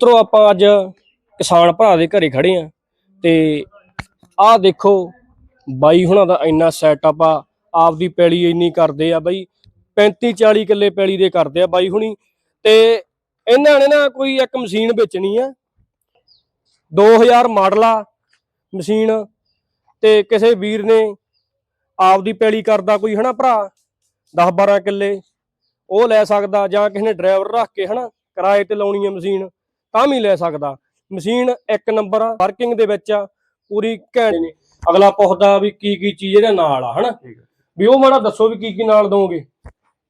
ਮਿੱਤਰੋ ਆਪਾਂ ਅੱਜ ਕਿਸਾਨ ਭਰਾ ਦੇ ਘਰੇ ਖੜੇ ਆ ਤੇ ਆਹ ਦੇਖੋ ਬਾਈ ਹੁਣਾਂ ਦਾ ਇੰਨਾ ਸੈਟਅਪ ਆ ਆਪਦੀ ਪੈਲੀ ਇੰਨੀ ਕਰਦੇ ਆ ਬਾਈ 35 40 ਕਿੱਲੇ ਪੈਲੀ ਦੇ ਕਰਦੇ ਆ ਬਾਈ ਹੁਣੀ ਤੇ ਇਹਨਾਂ ਨੇ ਨਾ ਕੋਈ ਇੱਕ ਮਸ਼ੀਨ ਵੇਚਣੀ ਆ 2000 ਮਾਡਲ ਆ ਮਸ਼ੀਨ ਤੇ ਕਿਸੇ ਵੀਰ ਨੇ ਆਪਦੀ ਪੈਲੀ ਕਰਦਾ ਕੋਈ ਹਨਾ ਭਰਾ 10 12 ਕਿੱਲੇ, ਉਹ ਲੈ ਸਕਦਾ ਜਾਂ ਕਿਸੇ ਨੇ ਡਰਾਈਵਰ ਰੱਖ ਕੇ ਹਨਾ ਕਿਰਾਏ ਤੇ ਲਾਉਣੀ ਹੈ ਮਸ਼ੀਨ। ਤਾਂ ਵੀ ਲੈ ਸਕਦਾ। ਮਸ਼ੀਨ ਇੱਕ ਨੰਬਰ ਆ ਵਰਕਿੰਗ ਦੇ ਵਿੱਚ ਆ ਪੂਰੀ ਘੈਂਟ ਨੇ ਅਗਲਾ ਪੁੱਛਦਾ ਵੀ ਕੀ ਕੀ ਚੀਜ਼ ਇਹਦੇ ਨਾਲ ਆ ਹਨਾ। ਵੀ ਉਹ ਮਾੜਾ ਦੱਸੋ ਵੀ ਕੀ ਕੀ ਨਾਲ ਦੋਗੇ।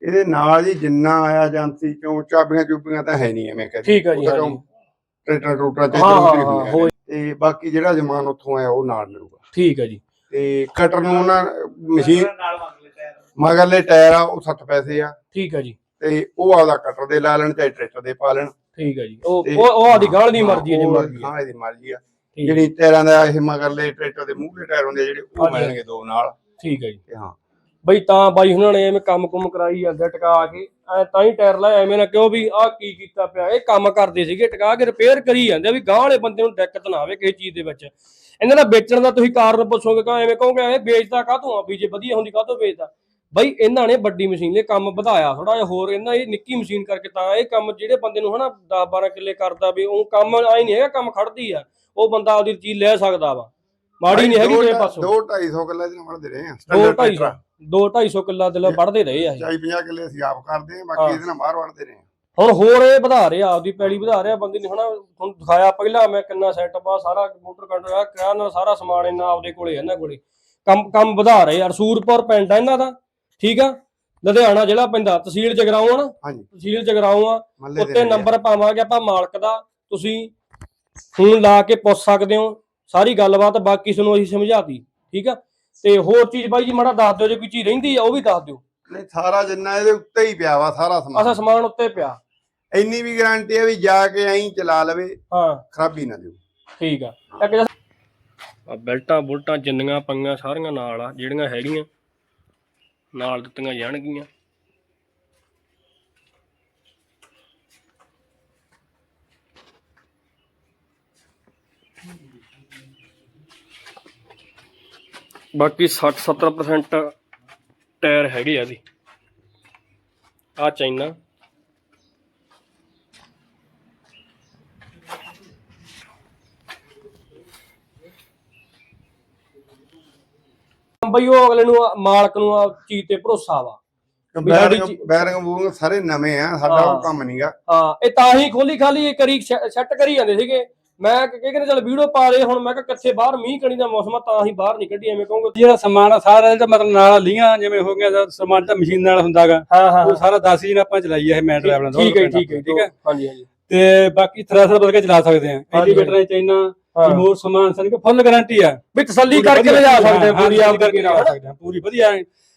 ਇਹਦੇ ਨਾਲ ਹੀ ਜਿੰਨਾ ਆਇਆ ਏਜੰਸੀ ਚੋਂ ਚਾਬੀਆਂ ਚੁੱਬੀਆਂ ਤਾਂ ਹੈ ਨਹੀਂ ਐਵੇਂ ਕਹਿੰਦੇ ਠੀਕ ਹੈ ਜੀ ਹਾਂ ਜੀ। ਟਰੈਕਟਰ ਚ ਹਾਂ। ਤੇ ਬਾਕੀ ਜਿਹੜਾ ਜਮਾਨ ਉੱਥੋਂ ਆਇਆ ਉਹ ਨਾਲ ਮਿਲੂਗਾ। ਠੀਕ ਹੈ ਜੀ। ਤੇ ਕਟਰ ਨੂੰ ਨਾ ਮਸ਼ੀਨ ਮਗਰਲੇ ਟਾਇਰ ਆ ਉਹ 60 ਪੈਸੇ ਆ। ਠੀਕ ਹੈ ਜੀ। ਤੇ ਉਹ ਆਪਦਾ ਕਟਰ ਦੇ ਲਾ ਲੈਣ ਚਾਹੇ ਟਰੈਕਟਰ ਦੇ ਪਾ ਲੈਣ। ਠੀਕ ਹੈ ਜੀ। ਉਹ ਤੇ- ਉਹ ਉਹ ਆਦੀ ਗਾਲ ਦੀ ਮਰਜ਼ੀ ਹੈ ਜੇ ਉਹ- ਮਰਜ਼ੀ ਹੈ। ਹਾਂ ਇਹਦੀ ਮਰਜ਼ੀ ਆ। ਠੀਕ ਹੈ, ਜਿਹੜੀ ਟਾਇਰਾਂ ਦਾ ਇਹ ਮਗਰਲੇ ਟਰੈਕਟਰ ਦੇ ਮੂਹਰੇ ਟਾਇਰ ਹੁੰਦੇ ਆ ਜਿਹੜੇ ਉਹ ਹਾਂਜੀ। ਮਿਲਣਗੇ ਦੋ ਨਾਲ। ਠੀਕ ਹੈ ਜੀ। ਤੇ ਹਾਂ। ਬਈ ਤਾਂ ਬਾਈ ਹੁਣਾਂ ਨੇ ਐਵੇਂ ਕੰਮ ਕੁਮ ਕਰਾਈ ਜਾਂਦੇ ਟਿਕਾ ਕੇ। ਐ ਤਾਂ ਹੀ ਟਾਇਰ ਲਾਇਆ ਐਵੇਂ ਨਾ ਕਿਉਂ ਵੀ ਆਹ ਕੀ ਕੀਤਾ ਪਿਆ ਇਹ ਕੰਮ ਕਰਦੇ ਸੀਗੇ ਟਿਕਾ ਕੇ ਰਿਪੇਅਰ ਕਰੀ ਜਾਂਦੇ ਆ ਵੀ ਗਾਂਹ ਵਾਲੇ ਬੰਦੇ ਨੂੰ ਦਿੱਕਤ ਨਾ ਆਵੇ ਕਿਸੇ ਚੀਜ਼ ਦੇ ਵਿੱਚ। ਇਹਨਾਂ ਦਾ ਵੇਚਣ ਦਾ ਤੁਸੀਂ ਕਾਰਨ ਪੁੱਛੋਗੇ ਕਹਾਂ ਐਵੇਂ ਕਹੋਗੇ ਇਹ ਵੇਚਦਾ ਕਾਹਤੋਂ ਆ ਵੀ ਜੇ ਵਧੀਆ ਹੁੰਦੀ ਕਾਹਤੋਂ ਵੇਚਦਾ? ਬਈ ਇਹਨਾਂ ਨੇ ਵੱਡੀ ਮਸ਼ੀਨ ਲਈ ਕੰਮ ਵਧਾਇਆ ਥੋੜਾ ਜਿਹਾ ਹੋਰ ਇਹਨਾਂ ਇਹ ਨਿੱਕੀ ਮਸ਼ੀਨ ਕਰਕੇ ਤਾਂ ਇਹ ਕੰਮ ਜਿਹੜੇ ਬੰਦੇ ਨੂੰ ਹਨਾ 10 12 ਕਿੱਲੇ ਕਰਦਾ ਵੀ ਉਹ ਕੰਮ ਆਈ ਨਹੀਂ ਹੈਗਾ ਕੰਮ ਖੜਦੀ ਆ ਉਹ ਬੰਦਾ ਆਪਦੀ ਚੀਜ਼ ਲੈ ਸਕਦਾ ਵਾ। ਮਾੜੀ ਨਹੀਂ ਹੈਗੀ ਕਿਸੇ ਪਾਸੋਂ। ਦੋ 250 ਕਿੱਲੇ ਦੇ ਨਾਲ ਵੜਦੇ ਰਹੇ ਆ। ਦੋ 250 ਦੋ 250 ਕਿੱਲਾ ਦਿਲ ਵੱਢਦੇ ਰਹੇ ਆ ਇਹ। ਚਾਹੀ 50 ਕਿੱਲੇ ਅਸੀਂ ਆਪ ਕਰਦੇ ਆ। ਬਾਕੀ ਇਹਦੇ ਨਾਲ ਬਾਹਰ ਵੜਦੇ ਰਹੇ ਆ। ਹੁਣ ਹੋਰ ਇਹ ਵਧਾ ਰਿਹਾ ਆਪਦੀ ਪੈਲੀ ਵਧਾ ਰਿਹਾ ਬੰਦੇ ਨੇ ਹਨਾ ਤੁਹਾਨੂੰ ਦਿਖਾਇਆ ਪਹਿਲਾਂ ਮੈਂ ਕਿੰਨਾ ਸੈਟਅਪ ਆ ਸਾਰਾ ਕੰਪਿਊਟਰ ਕੰਟਰ ਆ ਕਿਆ ਨਾਲ ਸਾਰਾ ਸਮਾਨ ਇਹਨਾਂ ਆਪਦੇ ਕੋਲੇ ਇਹਨਾਂ ਕੋਲੇ। ਕੰਮ ਕੰਮ ਵਧਾ ਰਹੇ ਆ ਰਸੂਰਪੁਰ ਪਿੰਡ ਆ ਇਹਨਾਂ ਦਾ। ਠੀਕ ਆ? ਲੁਧਿਆਣਾ ਜ਼ਿਲ੍ਹਾ ਪੈਂਦਾ ਤਹਿਸੀਲ ਜਗਰਾਉਂ ਆ ਨਾ? ਹਾਂਜੀ। ਤਹਿਸੀਲ ਜਗਰਾਉਂ ਆ ਦੇ ਉੱਤੇ ਨੰਬਰ ਪਾਵਾਂਗੇ ਆਪਾਂ ਮਾਲਕ ਦਾ। ਤੁਸੀਂ ਫੋਨ ਲਾ ਕੇ ਪੁੱਛ ਸਕਦੇ ਹੋ ਸਾਰੀ ਗੱਲਬਾਤ ਬਾਕੀ ਤੁਹਾਨੂੰ ਅਸੀਂ ਸਮਝਾਤੀ ਠੀਕ ਆ? ਤੇ ਹੋਰ ਚੀਜ਼ ਬਾਈ ਜੀ ਮਾੜਾ ਦੱਸ ਦਿਓ ਜੇ ਕੋਈ ਚੀਜ਼ ਰਹਿੰਦੀ ਆ ਉਹ ਵੀ ਦੱਸ ਦਿਓ। ਨਹੀਂ ਸਾਰਾ ਜਿੰਨਾ ਇਹਦੇ ਉੱਤੇ ਹੀ ਪਿਆ ਵਾ ਸਾਰਾ ਅਸਾ ਸਮਾਨ ਸਮਾਨ ਉੱਤੇ ਪਿਆ। ਇੰਨੀ ਵੀ ਗਾਰੰਟੀ ਹੈ ਵੀ ਜਾ ਕੇ ਐਂ ਚਲਾ ਲਵੇ ਹਾਂ। ਖਰਾਬੀ ਨਾ ਦਿਓ। ਠੀਕ ਆ। ਇੱਕ ਆ ਬੈਲਟਾਂ ਬੁਲਟਾਂ ਜਿੰਨੀਆਂ ਪੰਗਾਂ ਸਾਰੀਆਂ ਨਾਲ ਆ ਜਿਹੜੀਆਂ ਹੈਗੀਆਂ। ਨਾਲ ਦਿੱਤੀਆਂ ਜਾਣਗੀਆਂ। ਬਾਕੀ 60 70% ਟਾਇਰ ਹੈਗੇ ਆ ਇਹਦੀ। ਆ। ਚਾਈਨਾ ਬਈ ਉਹ ਅਗਲੇ ਨੂੰ ਆ- ਮਾਲਕ ਨੂੰ ਆ ਚੀਜ਼ ਤੇ ਭਰੋਸਾ ਵਾ। ਵੀ ਸਾਡੀ ਬੈਰਿੰਗ ਚੀ- ਬੈਰਿੰਗ ਬੂਰਿੰਗ ਸਾਰੇ ਨਵੇਂ ਆ ਸਾਡਾ ਹਾਂ। ਉਹ ਕੰਮ ਨਹੀਂਗਾ ਹਾਂ ਇਹ ਤਾਂ ਹੀ ਖੋਲੀ ਖਾਲੀ ਇਹ ਕਰੀ ਸੈੱਟ ਕਰੀ ਜਾਂਦੇ ਸੀਗੇ। ਮੈਂ ਕਿ ਕਹਿੰਦੇ ਚੱਲ ਵੀਡੀਓ ਪਾ ਰਹੇ ਹੁਣ ਮੈਂ ਕਿਹਾ ਕਿੱਥੇ ਬਾਹਰ ਮੀਂਹ ਕਣੀ ਦਾ ਮੌਸਮ ਆ ਤਾਂ ਹੀ ਬਾਹਰ ਨਹੀਂ ਕੱਢੀ ਐਵੇਂ ਕਹੋਗੇ। ਜਿਹੜਾ ਸਮਾਨ ਆ ਸਾਰਾ ਇਹਦਾ ਮਤਲਬ ਨਾਲ ਲੀਆਂ ਜਿਵੇਂ ਹੋ ਗਿਆ ਸਮਾਨ ਤਾਂ ਮਸ਼ੀਨ ਨਾਲ ਹੁੰਦਾਗਾ। ਹਾਂ ਹਾਂ ਉਹ ਸਾਰਾ 10 ਦਿਨ ਆਪਾਂ ਚਲਾਈ ਆ ਇਹ ਮੈਂ ਡਰਾਈਵਰਾਂ ਦਾ ਠੀਕ ਹੈ ਠੀਕ ਹੈ ਠੀਕ ਹੈ। ਹਾਂਜੀ ਹਾਂਜੀ। ਤੇ ਬਾਕੀ ਥ੍ਰੈਸ਼ਰ ਬਦਲ ਕੇ ਚਲਾ ਸਕਦੇ ਆ। ਹਾਂਜੀ। ਐਲੀਵੇਟਰ ਚਾਈਨਾ ਹਾਂ ਹੋਰ ਸਮਾਨ ਸਾਨੂੰ ਫੁੱਲ ਗਾਰੰਟੀ ਆ। ਵੀ ਤਸੱਲੀ ਕਰਕੇ ਲਿਜਾ ਸਕਦੇ ਆ ਪੂਰੀ ਆਪ ਕਰਕੇ ਲਿਜਾ ਸਕਦੇ ਆ ਪੂਰੀ ਵਧੀਆ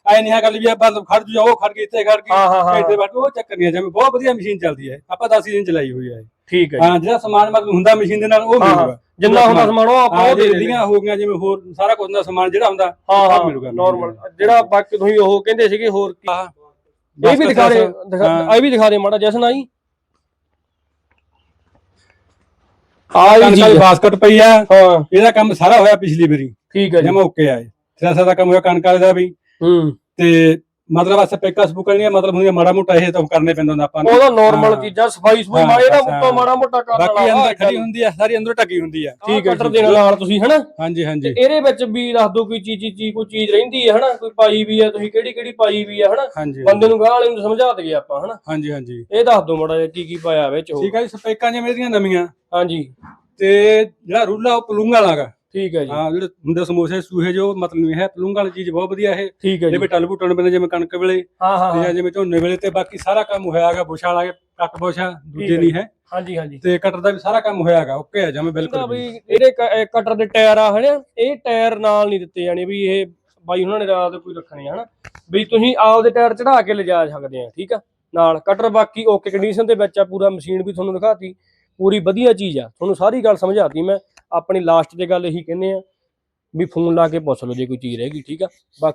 ਐ ਨਹੀਂ ਹੈ ਗੱਲ ਵੀ ਆਪਾਂ ਖੜ ਜੂ ਉਹ ਖੜ ਗਈ ਇੱਥੇ ਖੜ ਗਈ ਇੱਥੇ ਬੈਠੋ ਉਹ ਚੱਕਰ ਨਹੀਂ ਆ ਜਿਵੇਂ ਬਹੁਤ ਵਧੀਆ ਮਸ਼ੀਨ ਚੱਲਦੀ ਹੈ। ਆਪਾਂ 10 ਦਿਨ ਚਲਾਈ ਹੋਈ ਹੈ। ਠੀਕ ਹੈ। ਹਾਂ ਜਿਹੜਾ ਸਮਾਨ ਮਤਲਬ ਹੁੰਦਾ ਮਸ਼ੀਨ ਦੇ ਨਾਲ ਉਹ ਮਿਲੂਗਾ। ਜਿੰਨਾ ਹੁੰਦਾ ਸਮਾਨ। ਉਹ ਆਪਾਂ ਉਹ ਦੇ ਜੇ ਦਿੰਦੇ ਲੀਆਂ ਹੋ। ਗਈਆਂ ਜਿਵੇਂ ਹੋਰ ਸਾਰਾ ਕੁਝ ਦਾ ਸਮਾਨ ਜਿਹੜਾ ਹੁੰਦਾ ਹਾਂ ਸਭ ਹਾਂ ਮਿਲੂਗਾ। ਨਾਰਮਲ ਜਿਹੜਾ ਬਾਕੀ ਤੁਸੀਂ ਉਹ ਕਹਿੰਦੇ ਸੀਗੇ ਹੋਰ ਕੀ? ਇਹ ਵੀ ਦਿਖਾ ਦੇ ਹਾਂ। ਇਹ ਵੀ ਦਿਖਾ ਦੇ ਮਾੜਾ ਜਸਨ ਆਈ? ਆ ਕਣਕ ਵਾਲੀ ਬਾਸਕਟ ਪਈ ਆ। ਹਾਂ। ਇਹਦਾ ਕੰਮ ਸਾਰਾ ਹੋਇਆ ਪਿਛਲੀ ਵਾਰੀ। ਠੀਕ ਹੈ ਜੀ। ਜਮਾ ਓਕੇ ਆਏ ਥ੍ਰੈਸ਼ਰ ਦਾ ਕੰਮ ਹੋਇਆ ਕਣਕ ਦਾ ਵੀ। ਹੂੰ। ਤੇ ਮਤਲਬ ਅਸਾਂ ਪੈਕਾ ਸਪੂਕਾ ਨਹੀਂ ਮਤਲਬ ਹੁੰਦੀਆਂ ਮਾੜਾ ਮੋਟਾ ਇਹ ਤਾਂ ਕਰਨੇ ਪੈਂਦਾ ਹੁੰਦਾ ਆਪਾਂ ਨੂੰ। ਉਹਦਾ ਨਾਰਮਲ ਹਾਂ। ਚੀਜ਼ਾਂ ਸਫ਼ਾਈ ਸਫ਼ਾਈ ਹਾਂ, ਮਾੜੇ ਦਾ ਬਸ, ਉੱਤੋਂ ਹਾਂ। ਮਾੜਾ ਮੋਟਾ ਕਰਨ ਬਾਕੀ ਵਾਲਾ ਅੰਦਰ ਖੜੀ ਹੁੰਦੀ ਆ ਸਾਰੀ ਅੰਦਰ ਢੱਕੀ ਹੁੰਦੀ ਆ। ਠੀਕ ਹੈ ਕਟਰ ਦੇ ਨਾਲ ਤੁਸੀਂ ਹਨਾ? ਹਾਂਜੀ ਹਾਂਜੀ। ਇਹਦੇ ਵਿੱਚ ਵੀ ਦੱਸ ਦਿਓ ਕੋਈ ਚੀਜ਼ ਚੀਜ਼ ਕੋਈ ਚੀਜ਼ ਰਹਿੰਦੀ ਹੈ ਹਨਾ? ਕੋਈ ਪਾਈ ਵੀ ਹੈ ਤੁਸੀਂ ਕਿਹੜੀ ਕਿਹੜੀ ਪਾਈ ਵੀ ਹੈ ਹਨਾ? ਹਾਂਜੀ ਬੰਦੇ ਨੂੰ ਗਾਹ ਵਾਲੇ ਨੂੰ ਸਮਝਾ ਦਈਏ ਆਪਾਂ ਹਨਾ? ਹਾਂਜੀ ਹਾਂਜੀ। ਇਹ ਦੱਸ ਦਿਓ ਮਾੜਾ ਜਿਹਾ ਕੀ ਕੀ ਪਾਇਆ ਵਿੱਚ ਉਹ। ਠੀਕ ਹੈ ਜੀ ਸਪੈਕਾਂ ਜਿਵੇਂ ਇਹਦੀਆਂ ਨਵੀਆਂ। ਹਾਂਜੀ। ਤੇ ਜਿਹੜਾ ਰੂਲਾ ਉਹ ਪਲੂੰਗਾ ਵਾਲਾਗਾ ਠੀਕ ਹੈ ਜੀ। ਹਾਂ ਜਿਹੜੇ ਹੁੰਦੇ ਸਮੋਸੇ ਸੂਹੇ ਜੋ ਮਤਲਬ ਨਹੀਂ ਹੈ ਪਲੂੰਗਾ ਵਾਲੀ ਚੀਜ਼ ਬਹੁਤ ਵਧੀਆ ਇਹ। ਠੀਕ ਹੈ ਜੀ। ਜਿਵੇਂ ਟਲ ਬੁੱਟਣ ਪੈਂਦੇ ਜਿਵੇਂ ਕਣਕ ਵੇਲੇ ਹਾਂ ਹਾਂ ਹਾਂ। ਜਾਂ ਜਿਵੇਂ ਝੋਨੇ ਵੇਲੇ ਤੇ ਬਾਕੀ ਸਾਰਾ ਕੰਮ ਹੋਇਆਗਾ ਬੁਸ਼ਾ ਵਾਲਾ ਕੱਕ ਬੁਸ਼ਾ ਦੂਜੇ ਹੈ। ਨਹੀਂ ਹੈ। ਹਾਂਜੀ ਹਾਂਜੀ। ਤੇ ਕਟਰ ਦਾ ਵੀ ਸਾਰਾ ਕੰਮ ਹੋਇਆਗਾ ਓਕੇ ਜਮੇ ਕਹਿੰਦਾ ਬਿਲਕੁਲ ਵੀ ਇਹਦੇ ਕਟਰ ਦੇ ਟਾਇਰ ਆ ਹਨਾ? ਇਹ ਟਾਇਰ ਨਾਲ ਨਹੀਂ ਦਿੱਤੇ ਜਾਣੇ ਵੀ ਇਹ ਬਾਈ ਉਹਨਾਂ ਨੇ ਰਾਤ ਕੋਈ ਰੱਖਣੇ ਆ ਹਨਾ? ਵੀ ਤੁਸੀਂ ਆਪਦੇ ਟਾਇਰ ਚੜਾ ਕੇ ਲਿਜਾ ਸਕਦੇ ਆ ਠੀਕ ਆ? ਨਾਲ ਕਟਰ ਬਾਕੀ ਓਕੇ ਕੰਡੀਸ਼ਨ ਦੇ ਵਿੱਚ ਆ ਪੂਰਾ ਮਸ਼ੀਨ ਵੀ ਤੁਹਾਨੂੰ ਦਿਖਾਤੀ। ਪੂਰੀ ਵਧੀਆ ਚੀਜ਼ ਆ। ਤੁਹਾਨੂੰ ਸਾਰੀ ਗੱਲ ਸਮਝਾਤੀ ਮੈਂ। ਆਪਣੀ ਲਾਸਟ ਤੇ ਗੱਲ ਇਹੀ ਕਹਿੰਦੇ ਆ ਵੀ ਫੋਨ ਲਾ ਕੇ ਪੁੱਛ ਲਓ ਜੇ ਕੋਈ ਚੀਜ਼ ਰਹਿ ਗਈ, ਠੀਕ ਆ? ਬਾਕੀ